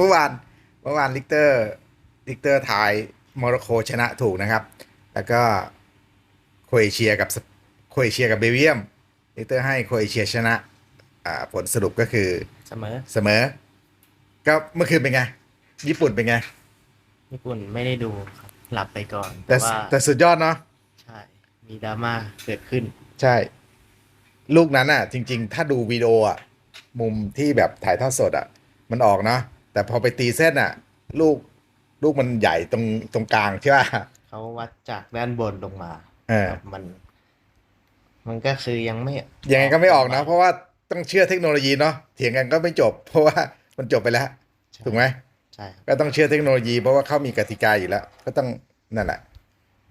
มื่อวานเมื่อวานลิกเตอร์ลิกเตอร์ทายโมร็อกโกชนะถูกนะครับ แล้วก็โครเอเชียกับสโครเอเชียกับเบลเยียมลิกเตอร์ให้โครเอเชียชนะอ่าผลสรุปก็คือเสมอเสมอ ก็เมื่อคืนเป็นไง ญี่ปุ่นเป็นไง ญี่ปุ่นไม่ได้ดูครับหลับไปก่อน แต่แต่ว่าแต่สุดยอดเนาะใช่ มีดราม่าเกิดขึ้น ใช่ ลูกนั้นอะ จริง ๆ ถ้าดูวิดีโออะมุมที่แบบถ่ายทอดสดอะ มันออกเนาะ แต่พอไปตีเส้นอะ ลูกลูกมันใหญ่ตรงตรงกลางใช่ป่ะเขาวัดจากด้านบนลงมาเออครับมัน มันก็คือยังไม่ยังไงก็ไม่ออกนะ เพราะว่าต้องเชื่อเทคโนโลยีเนาะเถียงกันก็ไม่จบ เพราะว่ามันจบไปแล้วใช่ถูกไหมใช่ครับก็ต้องเชื่อเทคโนโลยี เพราะว่าเขามีกติกาอยู่แล้ว ก็ต้องนั่นแหละ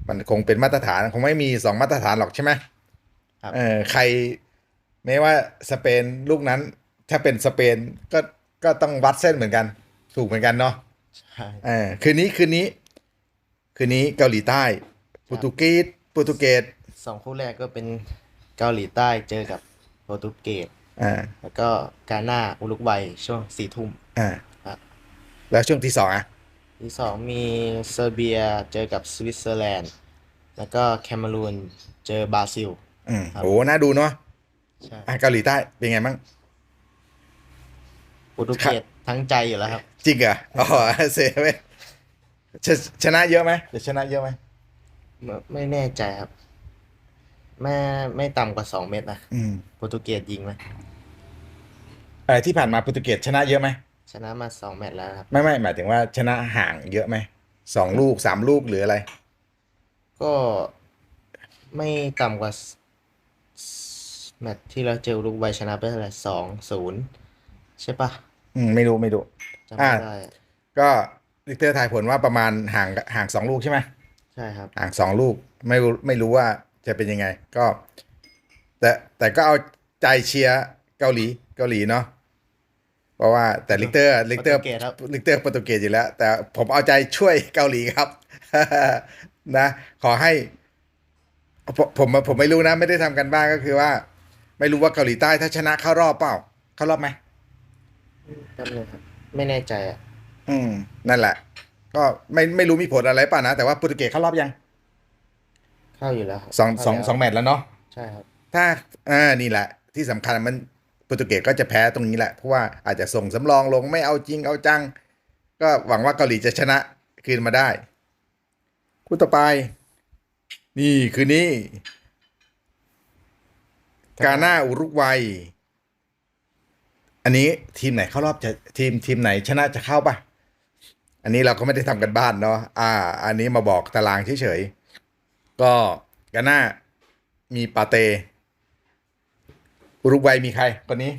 มันคงเป็นมาตรฐานคงไม่มีสองมาตรฐานหรอกใช่ไหมครับเออใครไม่ว่าสเปนลูกนั้น ถ้าเป็นสเปนก็ ก็ต้องวัดเส้นเหมือนกัน ถูกเหมือนกันเนาะใช่เออคืนนี้คืนนี้ คืนนี้เกาหลีใต้โปรตุเกสโปรตุเกสสองคู่แรกก็เป็นเกาหลีใต้เจอกับโปรตุเกสอ่าแล้วก็กาหน้าอุรุกวัยช่วงสี่ทุ่มอ่าครับแล้วช่วงที่สองอะที่สองมีเซอร์เบียเจอกับสวิตเซอร์แลนด์ แล้วก็แคนารูนเจอบราซิล อืมครับโอ้น่าดูเนาะใช่อะเกาหลีใต้เป็นไงบ้างโปรตุเกสทั้งใจอยู่แล้วครับ จริงเหรออ๋อเซเว้ยชชนะเยอะไหมเดี๋ยวชนะเยอะไหมไม่ไม่แน่ใจครับไม่ไม่ต่ำกว่าสองเมตรนะอืมโปรตุเกสยิงไหมเออที่ผ่านมาโปรตุเกสชนะเยอะไหมชนะมาสองแมตช์แล้วนะครับ ไม่ไม่หมายถึงว่าชนะห่างเยอะไหมสองลูกสามลูกหรืออะไร ก็ไม่ต่ำกว่าสแมตช์ที่เราเจออุรุกวัยชนะไปเท่าไหร่สองศูนย์ใช่ปะ อืมไม่รู้ไม่รู้ จำไม่อ่าได้ ก็ลิกเตอร์ทายผลว่าประมาณห่างห่างสองลูกใช่ไหมใช่ครับ ห่างสองลูกไม่รู้ไม่รู้ว่าจะเป็นยังไง ก็ แต่แต่ก็เอาใจเชียร์เกาหลีเกาหลีเนาะเพราะว่าแต่ลิกเตอร์ลิกเตอร์โปรตุเกสครับ ลิกเตอร์โปรตุเกสอยู่แล้ว แต่ผมเอาใจช่วยเกาหลีครับ นะ ขอให้ ผมผมผมไม่รู้นะ ไม่ได้ทำกันบ้านก็คือว่า ไม่รู้ว่าเกาหลีใต้ถ้าชนะเข้ารอบเปล่า เข้ารอบไหม แป๊บนึงครับ ไม่แน่ใจอะ อืม นั่นแหละ ก็ไม่ไม่รู้มีผลอะไรป่ะนะ แต่ว่าโปรตุเกสเข้ารอบยังเข้าอยู่แล้วครับสองสองเข้าแล้วสองแมตช์แล้วเนาะใช่ครับ ถ้าอ่านี่แหละ ที่สำคัญมันโปรตุเกสก็จะแพ้ตรงนี้แหละ เพราะว่าอาจจะส่งสำรองลงไม่เอาจริงเอาจัง ก็หวังว่าเกาหลีจะชนะคืนมาได้ คู่ต่อไป นี่คือนี่กาหน้าอุรุกวัย อันนี้ทีมไหนเข้ารอบจะทีมทีมไหนชนะจะเข้าปะอันนี้เราก็ไม่ได้ทำกันบ้านเนาะอ่า อันนี้มาบอกตารางเฉยๆก็กาหน้ามีปาเตอุรุกวัยมีใครคนนี้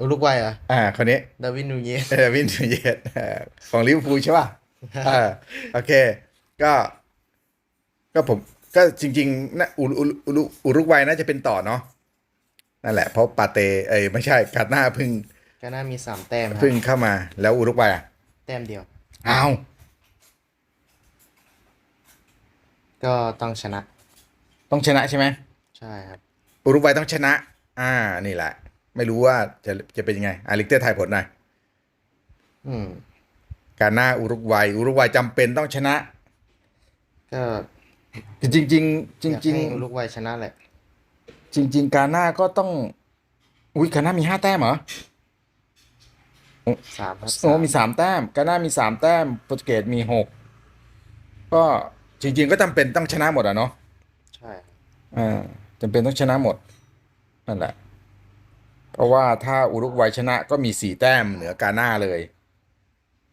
อุรุกวัยเหรอะอ่าคนนี้ดาวินนูเยสเออวินทูเยตของลิเวอร์พูลใช่ป่ะเออโอเค ก็ก็ผมก็จริงๆนะอุอุอุอุอุรุกวัยน่าจะเป็นต่อเนาะ นั่นแหละเพราะปาเตเอ้ยไม่ใช่กาหน้าเพึ่งกาหน้ามีสามแต้มครับเพึ่งเข้ามาแล้วอุรุกวัยอะแต้มเดียวอ้าวก็ต้องชนะ ต้องชนะใช่ไหมใช่ครับอุรุกวัยต้องชนะ อ่านี่แหละ ไม่รู้ว่าจะจะเป็นยังไงอาลิกเตอร์ทายผลหน่อยอืมกาหน้าอุรุกวัยอุรุกวัยจำเป็นต้องชนะ ก็จริงๆจริงๆจอยากริงให้อุรุกวัยชนะแหละๆ จริง ๆ กาหน้าก็ต้อง อุ้ยกาหน้ามีห้าแต้มเหรอสามครับโอ้มีสามแต้มกาหน้ามีสามแต้มโปรตุเกสมีหกก็จริง ๆ ก็จำเป็นต้องชนะหมดอะเนาะใช่ครับอ่าจำเป็นต้องชนะหมดนั่นแหละ เพราะว่าถ้าอุรุกวัยชนะก็มีสี่แต้มเหนือกาหน้าเลย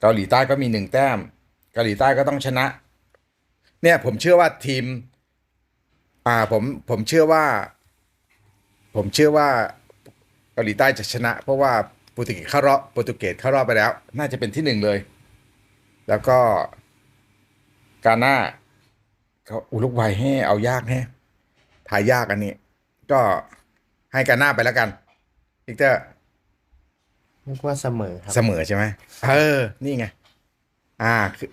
เกาหลีใต้ก็มีหนึ่งแต้ม เกาหลีใต้ก็ต้องชนะ เนี่ยผมเชื่อว่าทีม อ่าผมผมเชื่อว่า ผมเชื่อว่าเกาหลีใต้จะชนะ เพราะว่าโปรตุเกสเข้ารอบโปรตุเกสเข้ารอบไปแล้ว น่าจะเป็นที่หนึ่งเลย แล้วก็กาหน้าเขาอุรุกวัยให้เอายากแฮะทายยากอันนี้ ก็ให้กาหน้าไปแล้วกันวิกเตอร์นึกว่าเสมอครับ เสมอใช่ไหมเออ นี่ไง อ่าคือ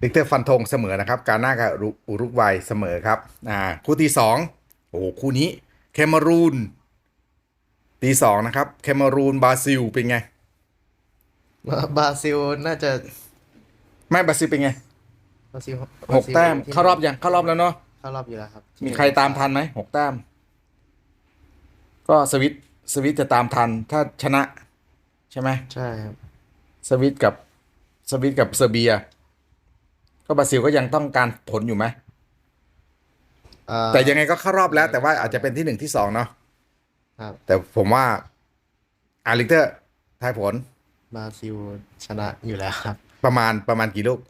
วิกเตอร์ฟันธงเสมอนะครับ กาหน้ากับอุรุอุรุกวัยเสมอครับ อ่า คู่ที่สองโอ้โหคู่นี้ เคมารูนตีสองนะครับเคมารูนบราซิลเป็นไง บราซิลน่าจะ ไม่บราซิลเป็นไงบราซิลหกแต้มที่เข้ารอบยังเข้ารอบแล้วเนาะเข้ารอบอยู่แล้วครับ มีใครตามทันไหมหกแต้ม ก็สวิตสวิตจะตามทันถ้าชนะ ใช่ไหมใช่ครับสวิตกับสวิตกับเซอร์เบีย ก็บราซิลก็ยังต้องการผลอยู่ไหมเอ่อ แต่ยังไงก็เข้ารอบแล้ว แต่ว่าอาจจะเป็นที่หนึ่งที่สองเนาะครับแต่ผมว่าอาริเตอร์ทายผลบราซิลชนะอยู่แล้วครับ ประมาณประมาณกี่ลูก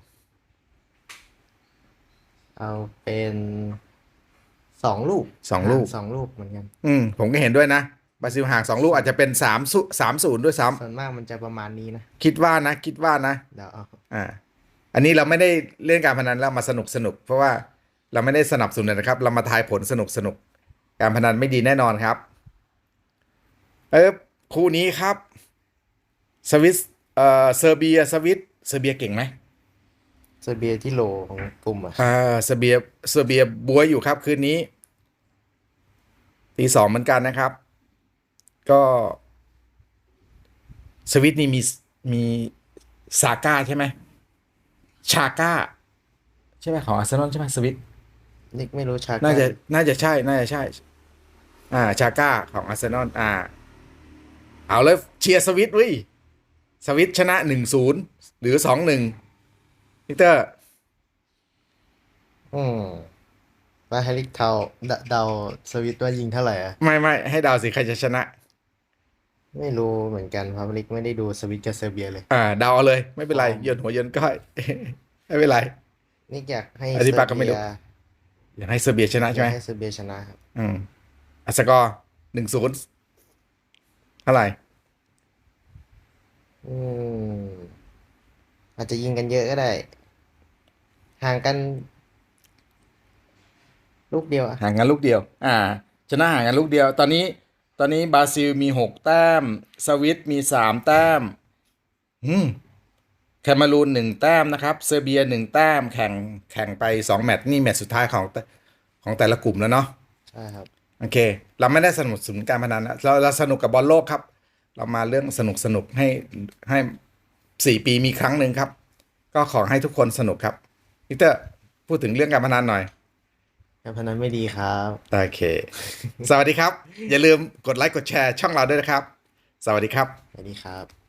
เอาเป็นสองลูกสองลูกสองลูกเหมือนกัน อืมผมก็เห็นด้วยนะบราซิลห่างสองลูกอาจจะเป็นสามสามศูนย์ด้วยซ้ำส่วนมากมันจะประมาณนี้นะ คิดว่านะ คิดว่านะเดี๋ยวเอาอ่า อันนี้เราไม่ได้เล่นการพนันแล้วมาสนุกสนุกเพราะว่า เราไม่ได้สนับสนุนนะครับ เรามาทายผลสนุกสนุกการพนันไม่ดีแน่นอนครับเออคู่นี้ครับสวิสเอ่อเซอร์เบียสวิตเซอร์เบียเก่งไหมเซอร์เบียที่โหลของกลุ่มอะอ่าเซอร์เบียเซอร์เบียบวยอยู่ครับคืนนี้ตีสองเหมือนกันนะครับ ก็สวิตนี่มีมีซาก้าใช่ไหมชาก้า ใช่ไหมของอาร์เซนอลใช่ไหมสวิต นิกไม่รู้ชาน่าจะก้น่าจะใช่ น่าจะใช่ อ่า ชาก้าของอาร์เซนอล อ่า เอาเลยเชียร์สวิตเว้ยสวิตชนะหนึ่งศูนย์หรือสองหนึ่งพิเตอร์ อืมว่าแฮร์ริกเทาเดาเดาสวิตว่ายิงเท่าไหร่อะไม่ไม่ให้เดาวสิ ใครจะชนะ ไม่รู้เหมือนกันเพราะลิกไม่ได้ดูสวิตกับเซอร์เบียเลย อ่าเดาวเอาเลย ไม่เป็นไรอ๋อโยนหัวโยนก้อย ไม่เป็นไรนิกอยากให้อธิบายก็เซอร์ไม่เบีรู้ย อยากให้เซอร์เบียชนะอใช่ยาไหมกให้เซอร์เบียชนะครับ อืมอัสกอร์หนึ่งศูนย์เท่าไหร่ อืมอาจจะยิงกันเยอะก็ได้ ห่างกัน ลูกเดียวอะห่างกันลูกเดียว อ่า ชนะห่างกันลูกเดียว ตอนนี้ ตอนนี้บราซิลมีหกแต้ม สวิตมีสามแต้ม อืม แคนารูนหนึ่งแต้มนะครับเซอร์เบียหนึ่งแต้มแข่งแข่งไปสองแมตช์นี่แมตช์สุดท้ายของแต่ของแต่ละกลุ่มแล้วเนาะใช่ครับโอเค เราไม่ได้สนับสนุนการพนันนะเราเราสนุกกับบอลโลกครับ เรามาเรื่องสนุกสนุกให้ให้สี่ปีมีครั้งหนึ่งครับ ก็ขอให้ทุกคนสนุกครับพีเตอร์พูดถึงเรื่องการพนันหน่อย การพนันไม่ดีครับโอเค สวัสดีครับ อย่าลืมกดไลค์กดแชร์ช่องเราด้วยนะครับ สวัสดีครับ สวัสดีครับ